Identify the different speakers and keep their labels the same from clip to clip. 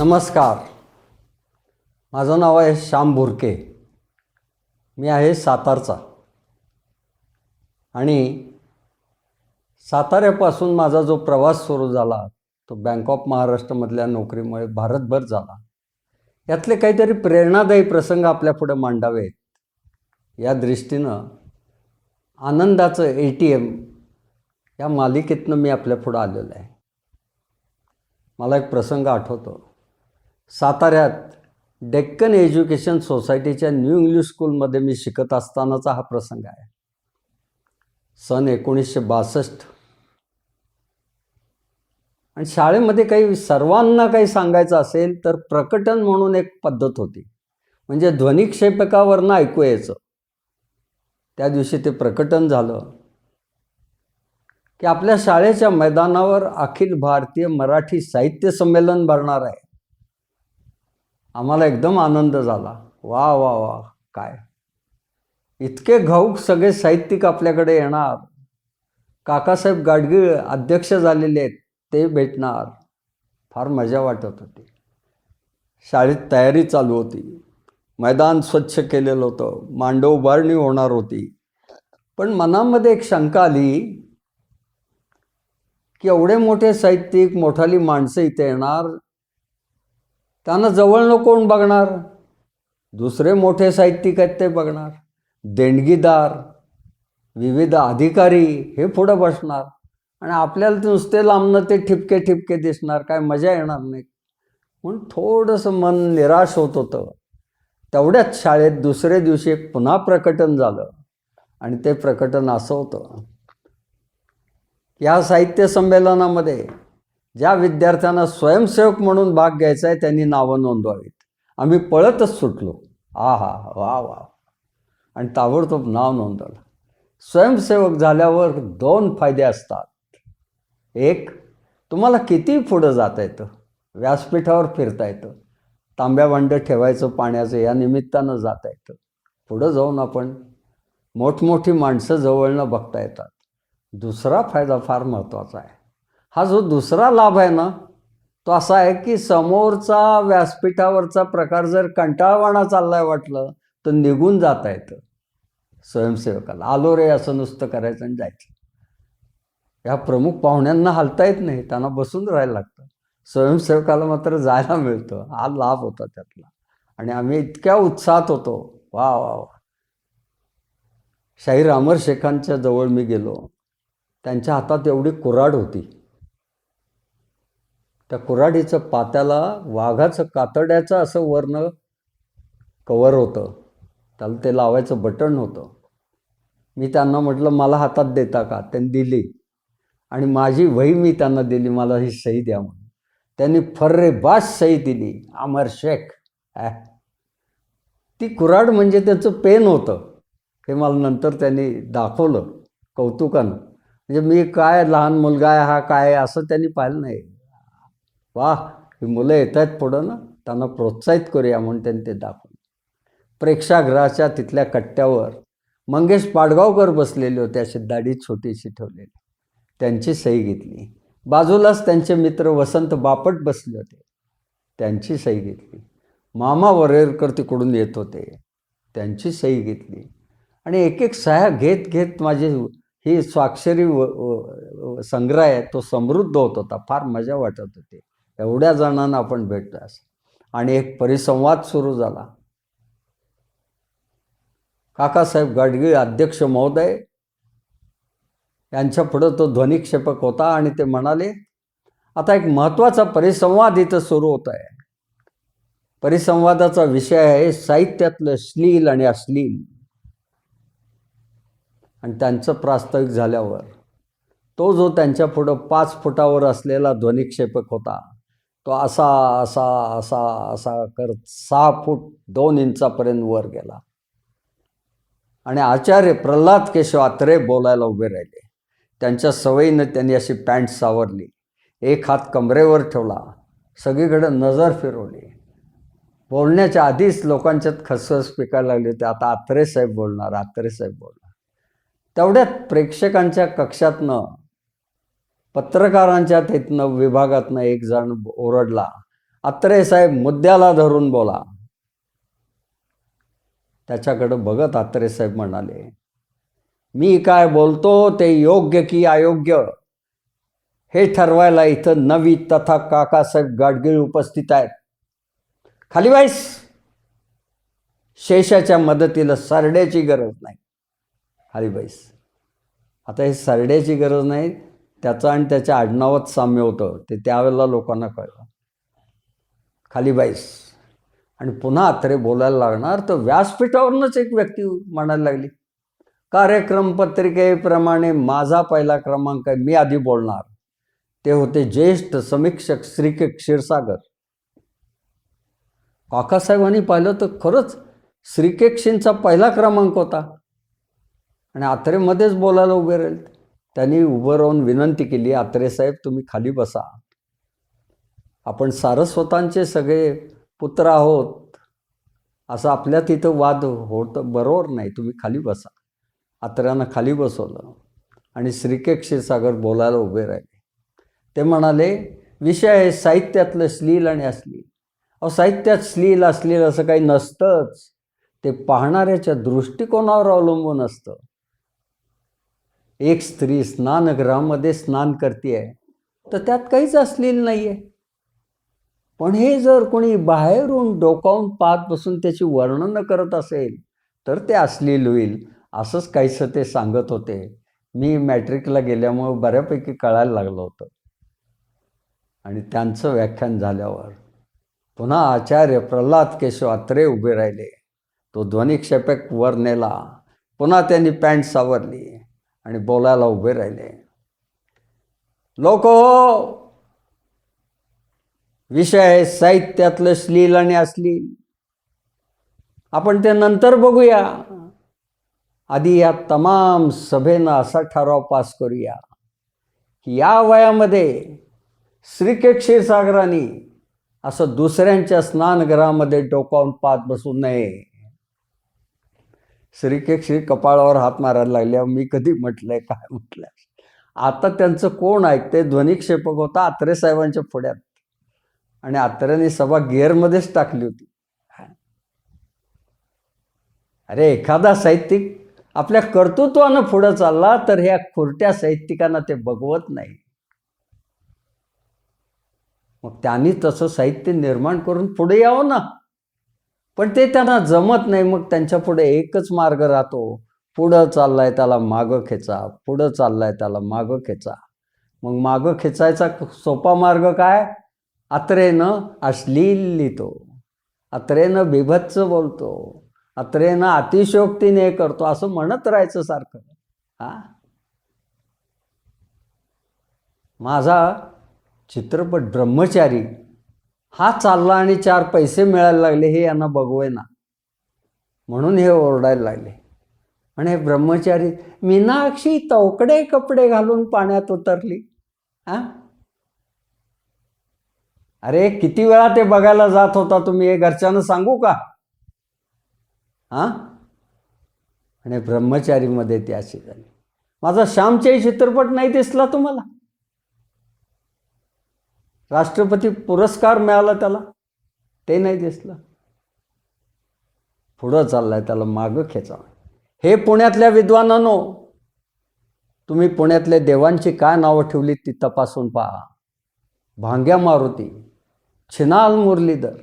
Speaker 1: नमस्कार. माझं नाव आहे श्याम भुरके मी आहे सातारचा. आणि साताऱ्यापासून माझा जो प्रवास सुरू झाला तो बँक ऑफ महाराष्ट्रमधल्या नोकरीमुळे भारतभर झाला. यातले काहीतरी प्रेरणादायी प्रसंग आपल्यापुढे मांडावेत. या दृष्टीनं आनंदाचं ए टी एम या मालिकेतनं मी आपल्यापुढं आलेलो आहे. मला एक प्रसंग आठवतो. साताऱ्यात डेक्कन एज्युकेशन सोसायटीच्या न्यू इंग्लिश स्कूलमध्ये मी शिकत असतानाचा हा प्रसंग आहे. सन एकोणीसशे बासष्ट. आणि शाळेमध्ये काही सर्वांना काही सांगायचं असेल तर प्रकटन म्हणून एक पद्धत होती. म्हणजे ध्वनिक्षेपकावरनं ऐकू यायचं. त्या दिवशी ते प्रकटन झालं की आपल्या शाळेच्या मैदानावर अखिल भारतीय मराठी साहित्य संमेलन भरणार आहे. आम्हाला एकदम आनंद झाला. वा वा वा काय? इतके घाऊक सगळे साहित्यिक आपल्याकडे येणार. काकासाहेब गाडगीळ अध्यक्ष झालेले आहेत ते भेटणार. फार मजा वाटत होती. शाळेत तयारी चालू होती. मैदान स्वच्छ केलेलं होतं. मांडव उभारणी होणार होती. पण मनामध्ये एक शंका आली की एवढे मोठे साहित्यिक मोठाली माणसं इथे येणार. त्यांना जवळनं कोण बघणार? दुसरे मोठे साहित्यिक आहेत ते बघणार. देणगीदार विविध अधिकारी हे पुढं बसणार. आणि आपल्याला नुसते लांबणं ते ठिपके ठिपके दिसणार काय मजा येणार नाही. म्हणून थोडंसं मन निराश होत होतं. तेवढ्याच शाळेत दुसऱ्या दिवशी एक पुन्हा प्रकटन झालं. आणि ते प्रकटन असं होतं. या साहित्य संमेलनामध्ये ज्या विद्यार्थ्यांना स्वयंसेवक म्हणून भाग घ्यायचा आहे त्यांनी नावं नोंदवावीत. आम्ही पळतच सुटलो. आ हा वा वा. आणि ताबडतोब नाव नोंदवलं. स्वयंसेवक झाल्यावर दोन फायदे असतात. एक तुम्हाला किती पुढं जाता येतं? व्यासपीठावर फिरता येतं. तांब्या भांडं ठेवायचं पाण्याचं या निमित्तानं जाता येतं. पुढं जाऊन आपण मोठमोठी माणसं जवळनं बघता येतात. दुसरा फायदा फार महत्त्वाचा आहे. हा जो दुसरा लाभ आहे ना तो असा आहे की समोरचा व्यासपीठावरचा प्रकार जर कंटाळवाणा चाललाय वाटलं तर निघून जाता येतं. स्वयंसेवकाला. आलो रे असं नुसतं करायचं आणि जायचं. या प्रमुख पाहुण्यांना हलता येत नाही त्यांना बसून राहायला लागतं. स्वयंसेवकाला मात्र जायला मिळतं. हा लाभ होता त्यातला. आणि आम्ही इतक्या उत्साहात होतो. वा वा वा. शाहीर अमर शेखांच्या जवळ मी गेलो. त्यांच्या हातात एवढी कुऱ्हाड होती. त्या कुऱ्हाडीचं पात्याला वाघाचं कातड्याचं असं वर्ण कवर होतं. त्याला ते लावायचं बटन होतं. मी त्यांना म्हटलं मला हातात देता का? त्यांनी दिली. आणि माझी वही मी त्यांना दिली मला ही सही द्या म्हणून. त्यांनी फर्रे बास सही दिली. अमर शेख ॲ ती कुऱ्हाड म्हणजे त्याचं पेन होतं. हे मला नंतर त्यांनी दाखवलं कौतुकानं. म्हणजे मी काय लहान मुलगा आहे हा काय आहे असं त्यांनी पाहिलं नाही. वा ही मुलं येत आहेत पुढं ना? त्यांना प्रोत्साहित करूया म्हणून त्यांनी ते दाखवलं. प्रेक्षागृहाच्या तिथल्या कट्ट्यावर मंगेश पाडगावकर बसलेले होते अशी दाढी छोटीशी ठेवलेली. त्यांची सही घेतली. बाजूलाच त्यांचे मित्र वसंत बापट बसले होते. त्यांची सही घेतली. मामा वरेरकर तिकडून येत होते. त्यांची सही घेतली. आणि एक एक सह्या घेत घेत माझी ही स्वाक्षरी व संग्रह आहे तो समृद्ध होत होता. फार मजा वाटत होती. एवढ्या जणांना आपण भेटतो असं. आणि एक परिसंवाद सुरू झाला. काकासाहेब गाडगीळ अध्यक्ष महोदय यांच्या पुढं तो ध्वनिक्षेपक होता आणि ते म्हणाले आता एक महत्त्वाचा परिसंवाद इथं सुरू होत आहे परिसंवादाचा विषय आहे साहित्यातलं श्लील आणि अश्लील. आणि त्यांचं प्रास्ताविक झाल्यावर तो जो त्यांच्या पुढं पाच फुटावर असलेला ध्वनिक्षेपक होता तो असा असा असा असा करत सहा फूट दोन इंचापर्यंत वर गेला. आणि आचार्य प्रल्हाद केशव आत्रे बोलायला उभे राहिले. त्यांच्या सवयीनं त्यांनी अशी पॅन्ट सावरली. एक हात कमरेवर ठेवला. सगळीकडे नजर फिरवली. बोलण्याच्या आधीच लोकांच्यात खसखस पिकायला लागली. होती आता आत्रे साहेब बोलणार आत्रे साहेब बोलणार. तेवढ्यात प्रेक्षकांच्या कक्षातनं पत्रकारांच्या तिथनं विभागातनं एक जण ओरडला अत्रे साहेब मुद्द्याला धरून बोला. त्याच्याकडं बघत अत्रे साहेब म्हणाले मी काय बोलतो ते योग्य की अयोग्य? हे ठरवायला इथं नवी तथा काकासाहेब गाडगीळ उपस्थित आहेत. खाली वाईस शेषाच्या मदतीला सरड्याची गरज नाही. खाली बाईस! आता हे सरड्याची गरज नाही त्याचं आणि त्याच्या आडनावात साम्य होतं ते त्यावेळेला लोकांना कळलं. खाली बाईस आणि पुन्हा अत्रे बोलायला लागणार तर व्यासपीठावरूनच एक व्यक्ती म्हणायला लागली कार्यक्रम पत्रिकेप्रमाणे माझा पहिला क्रमांक आहे मी आधी बोलणार. ते होते ज्येष्ठ समीक्षक श्री के क्षीरसागर काकासाहेबांनी पाहिलं तर खरंच श्रीकेक्षींचा पहिला क्रमांक होता. आणि आत्रेमध्येच बोलायला उभे राहील त्यांनी उभं राहून विनंती केली आत्रेसाहेब तुम्ही खाली बसा. आपण सारस्वतांचे सगळे पुत्र आहोत. असं आपल्या तिथं वाद होतं बरोबर नाही. तुम्ही खाली बसा. आत्र्यानं खाली बसवलं आणि श्रीके क्षीरसागर बोलायला उभे राहिले. ते म्हणाले विषय आहे साहित्यातलं श्लील आणि अश्लील. अहो साहित्यात श्लील अश्लील असं काही नसतंच. ते पाहणाऱ्याच्या दृष्टिकोनावर अवलंबून असतं. एक स्त्री स्नानगृहामध्ये स्नान करते आहे तर त्यात काहीच अश्लील नाही आहे पण हे जर कोणी बाहेरून डोकावून पाहत बसून त्याची वर्णनं करत असेल तर ते अश्लील होईल असंच काहीसं ते सांगत होते. मी मॅट्रिकला गेल्यामुळे बऱ्यापैकी कळायला लागलं होतं. आणि त्यांचं व्याख्यान झाल्यावर पुन्हा आचार्य प्रल्हाद केशव अत्रे उभे राहिले. तो ध्वनिक्षेपक वर नेला. पुन्हा त्यांनी पॅन्ट सावरली. आणि बोलायला उभे राहिले. लोक हो विषय साहित्यातलं श्लील आणि अश्लील. आपण ते नंतर बघूया. आधी या तमाम सभेनं असा ठराव पास करूया की या वयामध्ये श्रीके क्षीरसागरांनी असं दुसऱ्यांच्या स्नानगृहामध्ये डोकावून पाहत बसू नये. श्रीकेक्षी कपाळावर हात मारायला लागल्या. मी कधी म्हटलंय काय म्हटलंय? आता त्यांचं कोण ऐकते ध्वनिक्षेपक होता आत्रे साहेबांच्या पुढ्यात आणि आत्र्यांनी सभा गिअरमध्येच टाकली होती. अरे एखादा साहित्यिक आपल्या कर्तृत्वानं पुढं चालला तर ह्या खुरट्या साहित्यिकांना ते बघवत नाही. मग त्यांनी तसं साहित्य निर्माण करून पुढे यावं ना? पण ते त्यांना जमत नाही. मग त्यांच्या पुढे एकच मार्ग राहतो. पुढं चाललाय त्याला मागं खेचा. पुढं चाललाय त्याला मागं खेचा. मग मागं खेचायचा सोपा मार्ग काय? अत्रेनं अश्लील लिहितो अत्रेनं बिभत्स बोलतो. अत्रेनं अतिशयोक्तीने करतो. असं म्हणत राहायचं सारखं. हा? माझा चित्रपट ब्रह्मचारी हा चालला आणि चार पैसे मिळायला लागले हे यांना बघवेना. म्हणून हे ओरडायला लागले. आणि हे ब्रह्मचारी मीनाक्षी तवकडे कपडे घालून पाण्यात उतरली. हा? अरे किती वेळा ते बघायला जात होता तुम्ही हे घरच्यांना सांगू का? हा? आणि ब्रह्मचारीमध्ये ती अशी झाली. माझा श्यामच्याही चित्रपट नाही दिसला तुम्हाला? राष्ट्रपती पुरस्कार मिळाला त्याला ते नाही दिसलं. पुढं चाललाय त्याला मागं खेचा हे पुण्यातल्या विद्वानांनो तुम्ही पुण्यातल्या देवांची काय नावं ठेवली ती तपासून पहा. भांग्या मारुती छिनाल मुरलीधर.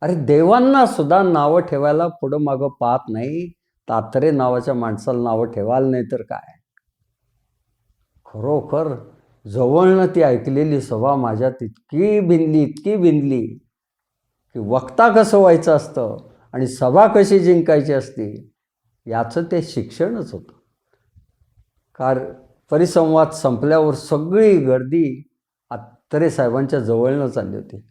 Speaker 1: अरे देवांना सुद्धा नावं ठेवायला पुढं मागं पाहत नाही. तात्रे नावाच्या माणसाला नावं ठेवायला नाही तर काय? खरोखर जवळनं ती ऐकलेली सभा माझ्यात इतकी भिनली इतकी भिनली की वक्ता कसं व्हायचं असतं आणि सभा कशी जिंकायची असते याचं ते शिक्षणच होतं. कार परिसंवाद संपल्यावर सगळी गर्दी आत्तरे साहेबांच्या जवळनं चालली होती.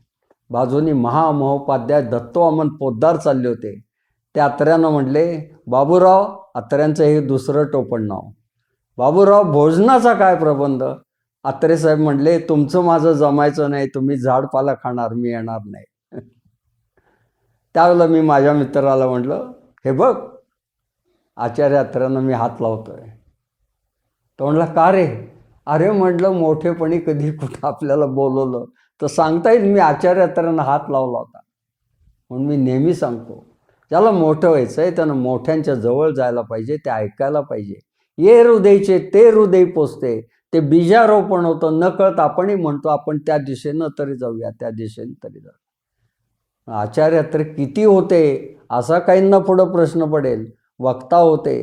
Speaker 1: बाजूनी महामहोपाध्याय दत्तवामन पोद्दार चालले होते. त्या आत्र्यानं म्हटले बाबूराव आत्र्यांचं हे दुसरं टोपण नाव. बाबूराव भोजनाचा काय प्रबंध? आत्रे साहेब म्हणले तुमचं माझं जमायचं नाही तुम्ही झाडपाला खाणार मी येणार नाही. त्यावेळेला मी माझ्या मित्राला म्हटलं हे बघ आचार्य आत्र्यांना मी हात लावतोय. तो म्हणला का रे? अरे म्हटलं मोठेपणी कधी कुठं आपल्याला बोलवलं तर सांगता येईल मी आचार्य आचार्यात्रांना हात लावला होता. म्हणून मी नेहमी सांगतो ज्याला मोठं व्हायचं आहे त्यानं मोठ्यांच्या जवळ जायला पाहिजे ते ऐकायला पाहिजे. ये हृदयचे ते हृदय पोचते ते बीजारोपण होतं न कळत आपणही म्हणतो आपण त्या दिशेनं तरी जाऊया त्या दिशेने तरी जाऊ आचार्य तर किती होते असा काहींना पुढं प्रश्न पडेल. वक्ता होते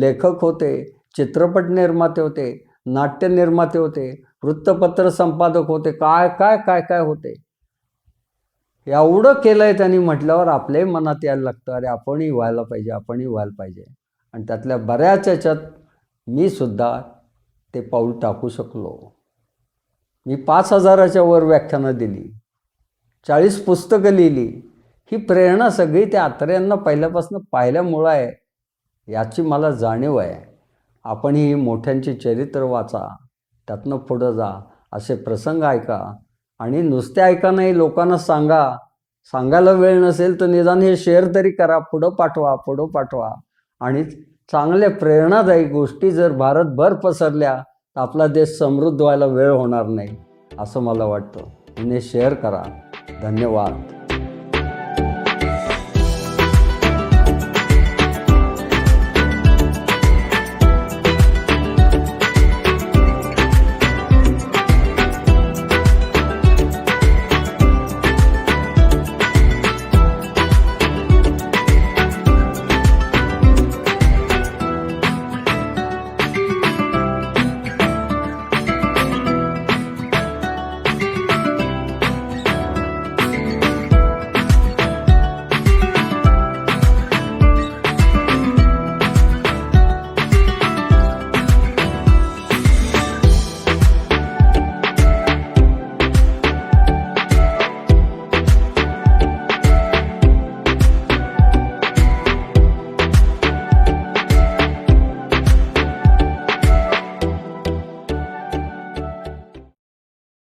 Speaker 1: लेखक होते चित्रपट निर्माते होते नाट्य निर्माते होते वृत्तपत्र संपादक होते काय काय काय काय होते? एवढं केलंय त्यांनी म्हटल्यावर आपल्याही मनात यायला लागतं अरे आपणही व्हायला पाहिजे आपणही व्हायला पाहिजे. आणि त्यातल्या बऱ्याच याच्यात मी सुद्धा ते पाऊल टाकू शकलो. मी पाच हजाराच्या वर व्याख्यानं दिली. चाळीस पुस्तकं लिहिली. ही प्रेरणा सगळी त्या आत्र्यांना पहिल्यापासून पाहिल्यामुळं आहे याची मला जाणीव आहे. आपण ही मोठ्यांचे चरित्र वाचा त्यातनं पुढं जा असे प्रसंग ऐका आणि नुसते ऐका नाही लोकांना सांगा. सांगायला वेळ नसेल तर निदान हे शेअर तरी करा पुढं पाठवा पुढं पाठवा आणि चांगल्या प्रेरणादायी गोष्टी जर भारतभर पसरल्या तर आपला देश समृद्ध व्हायला वेळ होणार नाही असं मला वाटतं. तुम्ही शेअर करा. धन्यवाद.